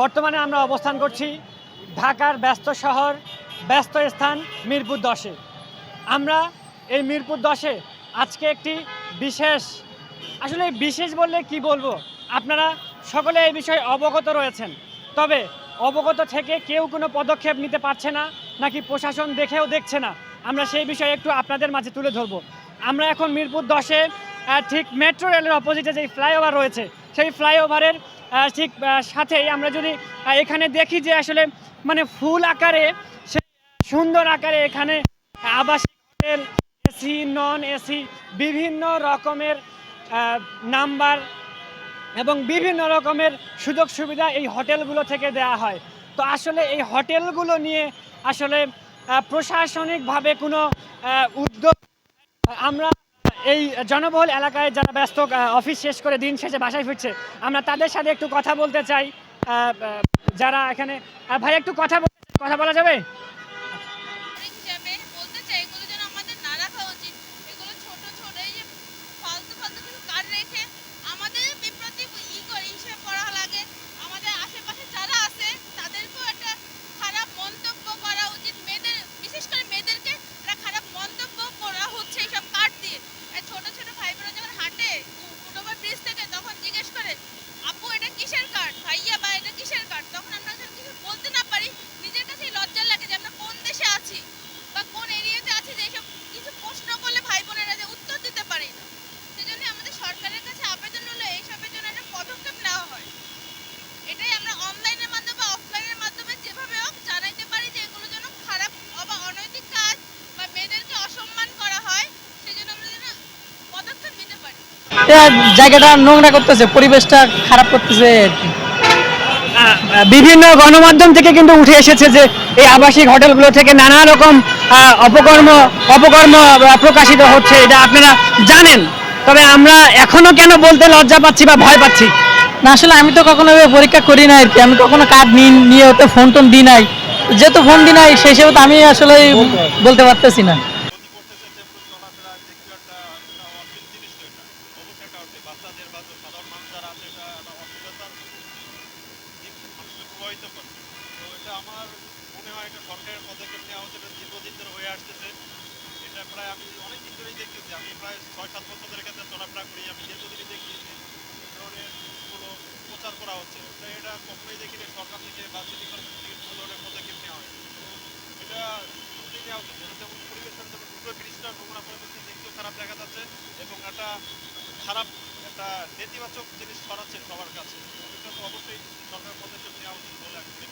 বর্তমানে আমরা অবস্থান করছি ঢাকার ব্যস্ত শহর, ব্যস্ত স্থান মিরপুর দশে। আমরা এই মিরপুর দশে আজকে একটি বিশেষ, আসলে বিশেষ বললে কি বলব? আপনারা সকলে এই বিষয়ে অবগত রয়েছেন। তবে অবগত থেকে কেউ কোনো পদক্ষেপ নিতে পারছে না, নাকি প্রশাসন দেখেও দেখছে না। আমরা সেই বিষয়ে একটু আপনাদের মাঝে তুলে ধরবো। আমরা এখন মিরপুর দশে ঠিক মেট্রো রেলের অপোজিটে যেই ফ্লাইওভার রয়েছে, সেই ফ্লাইওভারের ঠিক সাথেই আমরা যদি এখানে দেখি যে আসলে মানে ফুল আকারে সুন্দর আকারে এখানে আবাসিক হোটেল এসি নন এসি বিভিন্ন রকমের নাম্বার এবং বিভিন্ন রকমের সুযোগ সুবিধা এই হোটেলগুলো থেকে দেওয়া হয়। তো আসলে এই হোটেলগুলো নিয়ে আসলে প্রশাসনিকভাবে কোনো উদ্যোগ আমরা এই জনবহুল এলাকায় যারা ব্যস্ত অফিস শেষ করে দিন শেষে বাসায় ফিরছে, আমরা তাদের সাথে একটু কথা বলতে চাই। যারা এখানে ভাই, একটু কথা কথা বলা যাবে? জায়গাটা নোংরা করতেছে, পরিবেশটা খারাপ করতেছে। বিভিন্ন গণমাধ্যম থেকে কিন্তু উঠে এসেছে যে এই আবাসিক হোটেলগুলো থেকে নানা রকম অপকর্ম অপকর্ম প্রকাশিত হচ্ছে, এটা আপনারা জানেন। তবে আমরা এখনও কেন বলতে লজ্জা পাচ্ছি বা ভয় পাচ্ছি? না, আসলে আমি তো কখনো পরীক্ষা করি না আর কি। আমি কখনো কার্ড নিয়ে নিয়ে ওতে ফোন টোন দিই নাই। যেহেতু ফোন দিই নাই, সেই হিসেবে তো আমি আসলে বলতে পারতেছি না ক্ষতি করতেছে টেম্পো চলাফেরা দেখতে একটা একটা অশ্লীল জিনিস তো এটা অবশ্যই এটা হচ্ছে বাচ্চাদের বা সাধারণ মানুষ যারা আছে, এটা একটা অশ্লীলতার মানুষকে প্রভাবিত করে তো এটা আমার মনে হয় এটা সরকারের পদক্ষেপ নেওয়া হচ্ছে এটা দীর্ঘদিন ধরে হয়ে আসতেছে। এটা প্রায় আমি অনেক দিন ধরেই দেখতেছি, আমি প্রায় ছয় সাত বছর ধরে এখানে চলাফেরা করি, আমি দীর্ঘদিনই দেখি এই ধরনের জিনিসগুলো প্রচার করা হচ্ছে। তো এটা কখনোই দেখিনি, সরকার থেকে বা সিটি কর্পোরেশন থেকে কোনো ধরনের পদক্ষেপ নেওয়া হয় এটা শুরুতেই নেওয়া উচিত যেমন পরিবেশের যেমন দুটো ব্রিজটা নোংরা ফেলছে দেখতেও খারাপ দেখা যাচ্ছে এবং একটা খারাপ একটা নেতিবাচক জিনিস ছড়াচ্ছে সবার কাছে। এটা তো অবশ্যই সরকারের পদক্ষেপ নেওয়া উচিত বলে আমি মনে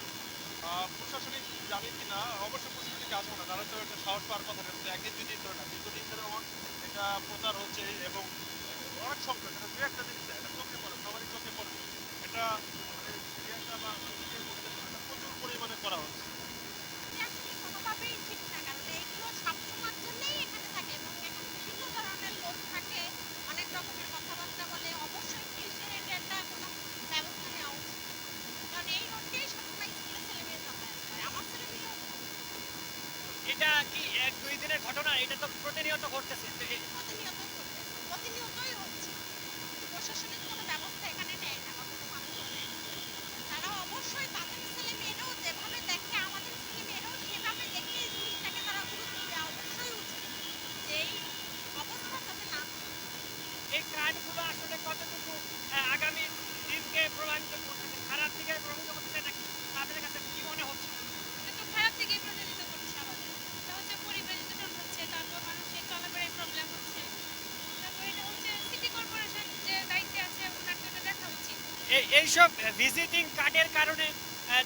প্রশাসনিক জানি কি না অবশ্যই প্রশাসনিক আসব না তারা তো একটা সাহস পাওয়ার কথা কিন্তু একদিন দুদিন ধরে না, দীর্ঘদিন ধরে আমার এটা প্রচার হচ্ছে এবং অনেক সংখ্যক এটা দু একটা জিনিস, এটা চোখে পড়ে, সবারই চোখে পড়ে। এটা মানে একটা এটা প্রচুর পরিমাণে করা হচ্ছে। অনেক রকমের কথাবার্তা অবশ্যই এটা কোনো ব্যবস্থা নেওয়া উচিত? কারণ এই রোডটাই সবসময় স্কুলে ছেলেমেয়ে যাতায়াত করে। আমার ছেলেমেয়েও এটা কি এক দুই দিনের ঘটনা? এটা তো প্রতিনিয়ত ঘটতেছে। প্রতিনিয়ত করতেছে প্রতিনিয়তই হচ্ছে। প্রশাসনের কোনো ব্যবস্থা এখানে নেয় না বা কোনো মানুষ নেয়। তারা অবশ্যই তাদের ছেলে মেয়েরাও যেভাবে দেখে আমাদের ছেলে মেয়েরাও সেভাবে দেখে এই জিনিসটাকে তারা গুরুত্ব দেওয়া অবশ্যই উচিত যে এই অবস্থা যাতে না হয়। এই কার্ডগুলো আসলে কতটুকু আহ, আগামী দিনকে করতেছে খারাপ দিকে প্রভাবিত করতেছে নাকি আপনাদের কাছে কি মনে হচ্ছে? খারাপ দিকে করছে আমাদের। এটা হচ্ছে পরিবেশ দূষণ হচ্ছে তারপর মানুষের চলাফেরায় প্রবলেম হচ্ছে। তারপর এটা হচ্ছে সিটি কর্পোরেশন যে দায়িত্বে আছে দেখা উচিত। এইসব ভিজিটিং কার্ডের কারণে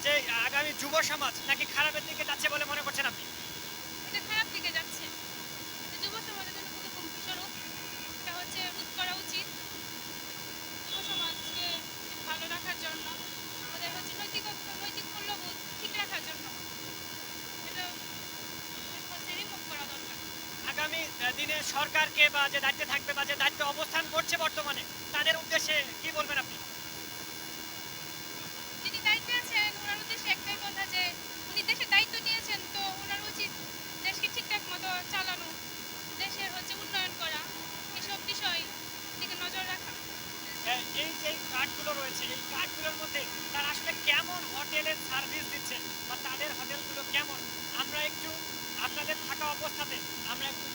যে আগামী যুব সমাজ নাকি খারাপের দিকে যাচ্ছে বলে মনে করছেন আপনি এটা খারাপ দিকে যাচ্ছে এটা যুব সমাজের জন্য খুবই হুমকি স্বরূপ এটা হচ্ছে রোধ করা উচিত যুব সমাজকে ভালো রাখার জন্য আমাদের হচ্ছে নৈতিক নৈতিক আগামী দিনে সরকারকে বা যে দায়িত্বে থাকবে বা যে দায়িত্বে অবস্থান করছে বর্তমানে, তাদের উদ্দেশ্যে কি বলবেন আপনি?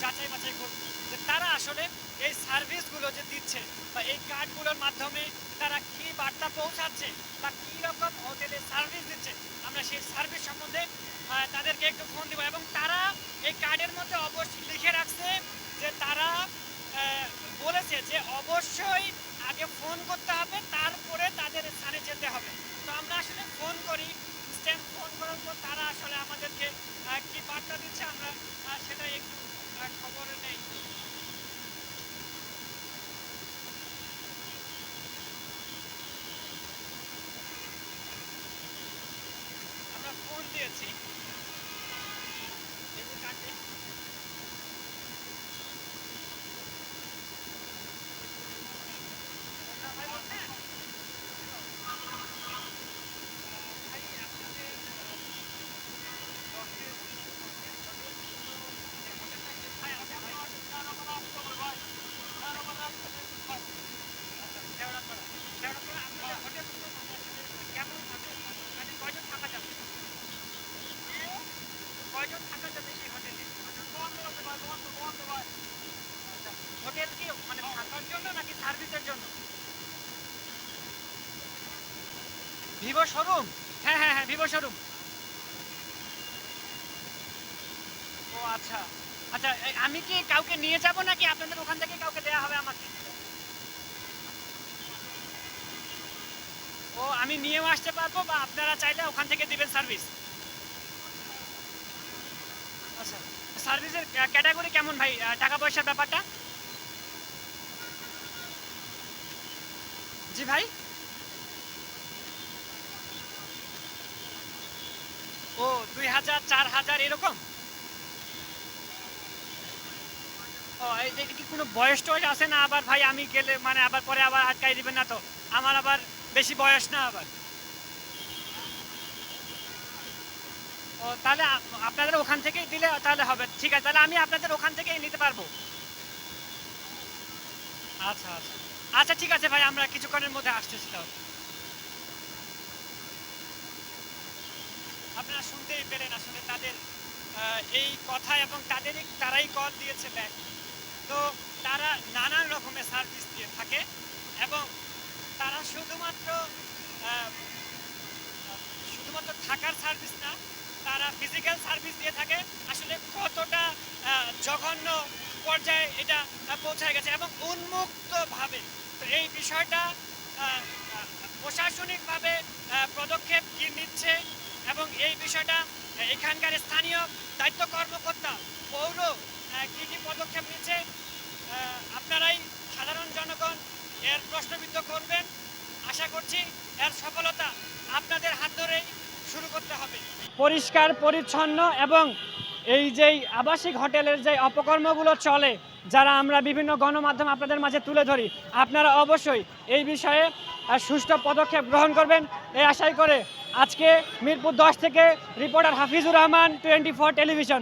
যাচাই বাছাই করব। যে তারা আসলে এই সার্ভিসগুলো যে দিচ্ছে বা এই কার্ডগুলোর মাধ্যমে তারা কি বার্তা পৌঁছাচ্ছে বা কী রকম হোটেলের সার্ভিস দিচ্ছে, আমরা সেই সার্ভিস সম্বন্ধে তাদেরকে একটু ফোন দেবো। এবং তারা এই কার্ডের মধ্যে অবশ্যই লিখে রাখছে যে তারা আহ, বলেছে যে অবশ্যই আগে ফোন করতে হবে তারপরে তাদের স্থানে যেতে হবে তো আমরা আসলে ফোন করি ইনস্ট্যান্ট ফোন করার পর তারা আসলে আমাদেরকে আহ, কি বার্তা দিচ্ছে আমরা আহ, সেটা একটু আহ, খবর নেই আমরা ফোন দিয়েছি এই যে কাটে ভাই বলছেন ভাই আপনাদের কেমন থাকে মানে কয়জন থাকা যাবে কয়জন থাকা যাবে সেই হোটেলে আচ্ছা, হোটেল কি মানে থাকার জন্য নাকি সার্ভিসের জন্য ভিভো শোরুম? হ্যাঁ হ্যাঁ হ্যাঁ ভিভো শোরুম। ও আচ্ছা। আচ্ছা আমি কি কাউকে নিয়ে যাব নাকি আপনাদের ওখান থেকে কাউকে দেয়া হবে আমাকে? ও, আমি নিয়েও আসতে পারব বা আপনারা চাইলে ওখান থেকে দিবেন সার্ভিস। আচ্ছা সার্ভিসের ক্যাটাগরি কেমন ভাই? টাকা পয়সার ব্যাপারটা? জি ভাই ও দুই হাজার, চার হাজার, এরকম? ও যে কি কোনো বয়স টয়স আছে না আবার? ভাই, আমি গেলে মানে আবার পরে আবার আটকাই দিবেন না তো? আমার আবার বেশি বয়স না আবার। ও, তাহলে আপনাদের ওখান থেকেই দিলে তাহলে হবে। ঠিক আছে, তাহলে আমি আপনাদের ওখান থেকেই নিতে পারব। আচ্ছা আচ্ছা। আচ্ছা ঠিক আছে ভাই, আমরা কিছুক্ষণের মধ্যে আসতেছি তাহলে। আপনারা শুনতেই পেলেন আসলে তাদের এই কথা এবং তাদেরই, তারাই কল দিয়েছে ব্যাংক তো তারা নানান রকমের সার্ভিস দিয়ে থাকে এবং তারা শুধুমাত্র শুধুমাত্র থাকার সার্ভিস না, তারা ফিজিক্যাল সার্ভিস দিয়ে থাকে। আসলে কতটা জঘন্য পর্যায়ে এটা পৌঁছায় গেছে এবং উন্মুক্তভাবে। তো এই বিষয়টা প্রশাসনিকভাবে পদক্ষেপ কি নিচ্ছে এবং এই বিষয়টা এখানকার স্থানীয় দায়িত্ব কর্মকর্তা, পৌর কী কি পদক্ষেপ নিচ্ছে আপনারাই সাধারণ জনগণ, এর প্রশ্নবিদ্ধ করবেন। আশা করছি এর সফলতা আপনাদের হাত ধরেই শুরু করতে হবে। পরিষ্কার, পরিচ্ছন্ন এবং এই যেই আবাসিক হোটেলের যে অপকর্মগুলো চলে, যারা আমরা বিভিন্ন গণমাধ্যম আপনাদের মাঝে তুলে ধরি, আপনারা অবশ্যই এই বিষয়ে সুষ্ঠু পদক্ষেপ গ্রহণ করবেন। এই আশাই করে আজকে মিরপুর দশ থেকে reporter Hafizur Rahman twenty four television.